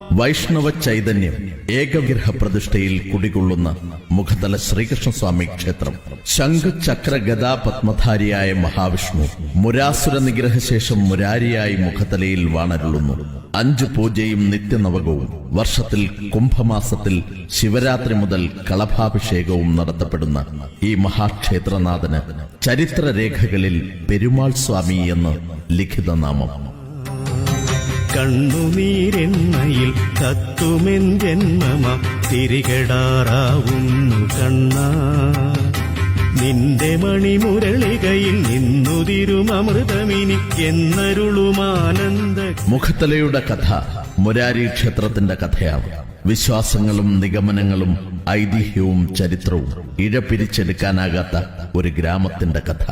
വൈഷ്ണവ ചൈതന്യം ഏകവിഗ്രഹ പ്രതിഷ്ഠയിൽ കുടികൊള്ളുന്ന മുഖതല ശ്രീകൃഷ്ണസ്വാമി ക്ഷേത്രം ശംഖചക്ര ഗദാ പത്മധാരിയായ മഹാവിഷ്ണു മുരാസുര നിഗ്രഹശേഷം മുരാരിയായി മുഖതലയിൽ വാണരുളുന്നു. അഞ്ച് പൂജയും നിത്യനവകവും വർഷത്തിൽ കുംഭമാസത്തിൽ ശിവരാത്രി മുതൽ കളഭാഭിഷേകവും നടത്തപ്പെടുന്ന ഈ മഹാക്ഷേത്രനാഥന് ചരിത്രരേഖകളിൽ പെരുമാൾ സ്വാമി എന്ന് ലിഖിതനാമം. കണ്ണുനീരെണ്ണയിൽ കത്തുമെൻ ജന്മമ തിരികെടാറാവുന്നു കണ്ണ. നിന്റെ മണിമുരളികയിൽ നിന്നുതിരുമൃതമിനി എന്നരുളുമാനന്ദ മുഖത്തലയുടെ കഥ മുരാരി ക്ഷേത്രത്തിന്റെ കഥയാണ് വിശ്വാസങ്ങളും നിഗമനങ്ങളും ഐതിഹ്യവും ചരിത്രവും ഇഴപിരിച്ചെടുക്കാനാകാത്ത ഒരു ഗ്രാമത്തിന്റെ കഥ.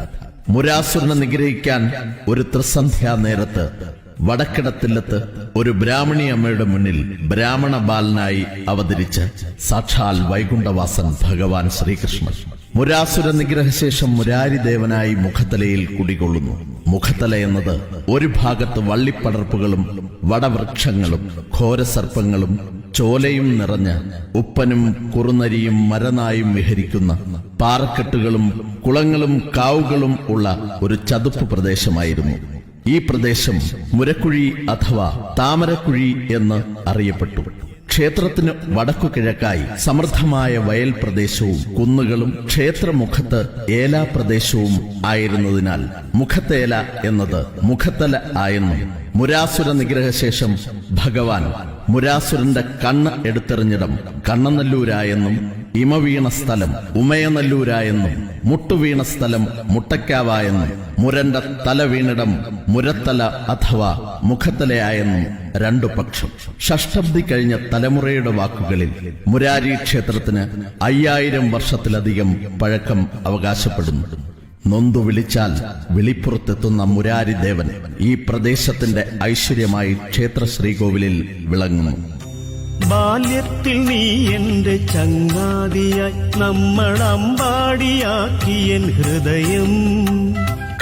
മുരാസുരനെ നിഗ്രഹിക്കാൻ ഒരു ത്രിസന്ധ്യാ നേരത്ത് വടക്കിടത്തില്ലത്ത് ഒരു ബ്രാഹ്മണി അമ്മയുടെ മുന്നിൽ ബ്രാഹ്മണ ബാലനായി അവതരിച്ച് സാക്ഷാൽ വൈകുണ്ഠവാസൻ ഭഗവാൻ ശ്രീകൃഷ്ണൻ. മുരാസുര നിഗ്രഹശേഷം മുരാരിദേവനായി മുഖത്തലയിൽ കുടികൊള്ളുന്നു. മുഖത്തല എന്നത് ഒരു ഭാഗത്ത് വള്ളിപ്പടർപ്പുകളും വടവൃക്ഷങ്ങളും ഘോരസർപ്പങ്ങളും ചോലയും നിറഞ്ഞ് ഉപ്പനും കുറുനരിയും മരനായും വിഹരിക്കുന്ന പാറക്കെട്ടുകളും കുളങ്ങളും കാവുകളും ഉള്ള ഒരു ചതുപ്പ് പ്രദേശമായിരുന്നു. ഈ പ്രദേശം മുരക്കുഴി അഥവാ താമരക്കുഴി എന്ന് അറിയപ്പെട്ടു. ക്ഷേത്രത്തിന് വടക്കു കിഴക്കായി സമൃദ്ധമായ വയൽ പ്രദേശവും കുന്നുകളും ക്ഷേത്രമുഖത്ത് ഏലാ പ്രദേശവും ആയിരുന്നതിനാൽ മുഖത്തേല എന്നത് മുഖത്തല ആയെന്നും മുരാസുര നിഗ്രഹശേഷം ഭഗവാൻ മുരാസുരന്റെ കണ്ണ് എടുത്തെറിഞ്ഞിടം കണ്ണനല്ലൂരായെന്നും ഇമവീണ സ്ഥലം ഉമയനല്ലൂരായെന്നും മുട്ടുവീണ സ്ഥലം മുട്ടക്കാവായെന്നും മുരന്റെ തല വീണിടം മുരത്തല അഥവാ മുഖത്തലയായെന്നും രണ്ടു പക്ഷം. ഷഷ്ടബ്ദി കഴിഞ്ഞ തലമുറയുടെ വാക്കുകളിൽ മുരാരി ക്ഷേത്രത്തിന് അയ്യായിരം വർഷത്തിലധികം പഴക്കം അവകാശപ്പെടുന്നു. നൊന്തു വിളിച്ചാൽ വിളിപ്പുറത്തെത്തുന്ന മുരാരി ദേവൻ ഈ പ്രദേശത്തിന്റെ ഐശ്വര്യമായി ക്ഷേത്ര ശ്രീകോവിലിൽ വിളങ്ങുന്നു. ബാല്യത്തിൽ നീ എന്റെ ചങ്ങാതിയായി നമ്മൾ അമ്പാടിയാക്കിയൻ ഹൃദയം.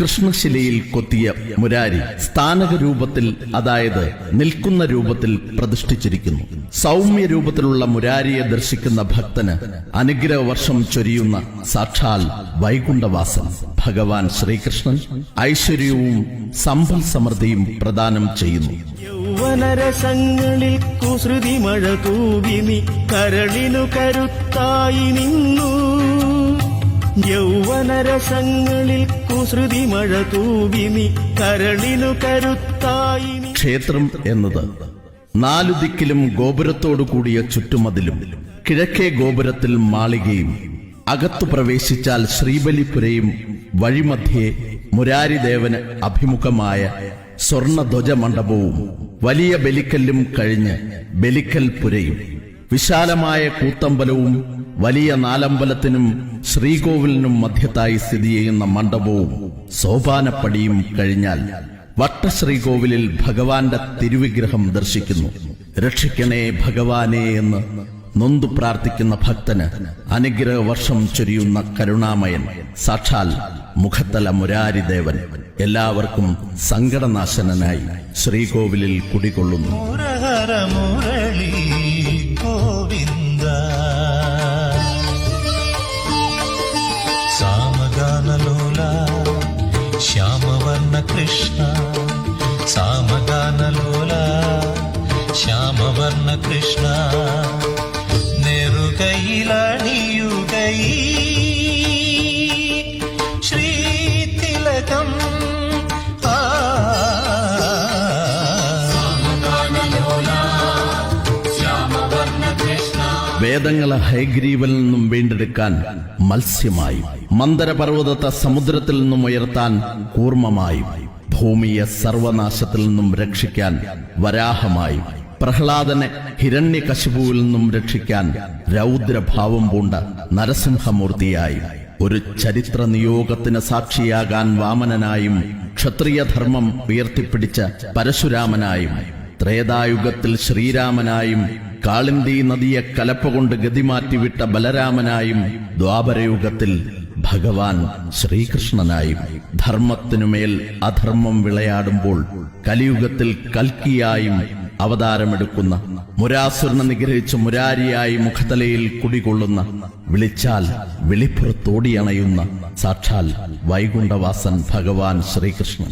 കൃഷ്ണശിലയിൽ കൊത്തിയ മുരാരി സ്ഥാനക രൂപത്തിൽ അതായത് നിൽക്കുന്ന രൂപത്തിൽ പ്രതിഷ്ഠിച്ചിരിക്കുന്നു. സൗമ്യ രൂപത്തിലുള്ള മുരാരിയെ ദർശിക്കുന്ന ഭക്തന് അനുഗ്രഹ വർഷം ചൊരിയുന്ന സാക്ഷാൽ വൈകുണ്ഠവാസം. ഭഗവാൻ ശ്രീകൃഷ്ണൻ ഐശ്വര്യവും സമ്പൽ സമൃദ്ധിയും പ്രദാനം ചെയ്യുന്നു. യൗവനരസങ്ങളിൽ കുസൃതി മഴ തൂവിനി കരളിനു കരുത്തായി നിന്നു. യൗവനരസങ്ങളിൽ കുസൃതി മഴ തൂവിനി കരളിനു കരുത്തായി ക്ഷേത്രം എന്നത് നാലു ദിക്കിലും ഗോപുരത്തോടു കൂടിയ ചുറ്റുമതിലും കിഴക്കേ ഗോപുരത്തിൽ മാളികയും അകത്തു പ്രവേശിച്ചാൽ ശ്രീബലിപുരയും വഴിമധ്യേ മുരാരിദേവന് അഭിമുഖമായ സ്വർണധ്വജ മണ്ഡപവും വലിയ ബലിക്കല്ലും കഴിഞ്ഞ് ബലിക്കൽ പുരയും. വിശാലമായ കൂത്തമ്പലവും വലിയ നാലമ്പലത്തിനും ശ്രീകോവിലിനും മധ്യത്തായി സ്ഥിതി ചെയ്യുന്ന മണ്ഡപവും സോപാനപ്പടിയും കഴിഞ്ഞാൽ വട്ടശ്രീകോവിലിൽ ഭഗവാന്റെ തിരുവിഗ്രഹം ദർശിക്കുന്നു. രക്ഷിക്കണേ ഭഗവാനെ എന്ന് നൊന്തു പ്രാർത്ഥിക്കുന്ന ഭക്തന് അനുഗ്രഹ വർഷം ചൊരിയുന്ന കരുണാമയൻ. സാക്ഷാൽ മുഖത്തല മുരാരിദേവൻ എല്ലാവർക്കും സങ്കടനാശനനായി ശ്രീകോവിലിൽ കുടികൊള്ളുന്നു. ശ്യാമവർണ കൃഷ്ണ. വേദങ്ങളെ ഹൈഗ്രീവിൽ നിന്നും വീണ്ടെടുക്കാൻ മത്സ്യമായും മന്ദരപർവതത്തെ സമുദ്രത്തിൽ നിന്നും ഉയർത്താൻ കൂർമ്മമായും ഭൂമിയെ സർവനാശത്തിൽ നിന്നും രക്ഷിക്കാൻ വരാഹമായും പ്രഹ്ലാദനെ ഹിരണ്യകശിപുവിൽ നിന്നും രക്ഷിക്കാൻ രൗദ്രഭാവം പൂണ്ട നരസിംഹമൂർത്തിയായും ഒരു ചരിത്ര നിയോഗത്തിന് സാക്ഷിയാകാൻ വാമനനായും ക്ഷത്രിയധർമ്മം ഉയർത്തിപ്പിടിച്ച പരശുരാമനായും ത്രേതായുഗത്തിൽ ശ്രീരാമനായും കാളിന്തി നദിയെ കലപ്പ കൊണ്ട് ഗതിമാറ്റിവിട്ട ബലരാമനായും ദ്വാപരയുഗത്തിൽ ഭഗവാൻ ശ്രീകൃഷ്ണനായും ധർമ്മത്തിനുമേൽ അധർമ്മം വിളയാടുമ്പോൾ കലിയുഗത്തിൽ കൽക്കിയായും അവതാരമെടുക്കുന്ന മുരാസുരനെ നിഗ്രഹിച്ച് മുരാരിയായി മുഖതലയിൽ കുടികൊള്ളുന്ന വിളിച്ചാൽ വിളിപ്പുറത്തോടിയണയുന്ന സാക്ഷാൽ വൈകുണ്ഠവാസൻ ഭഗവാൻ ശ്രീകൃഷ്ണൻ.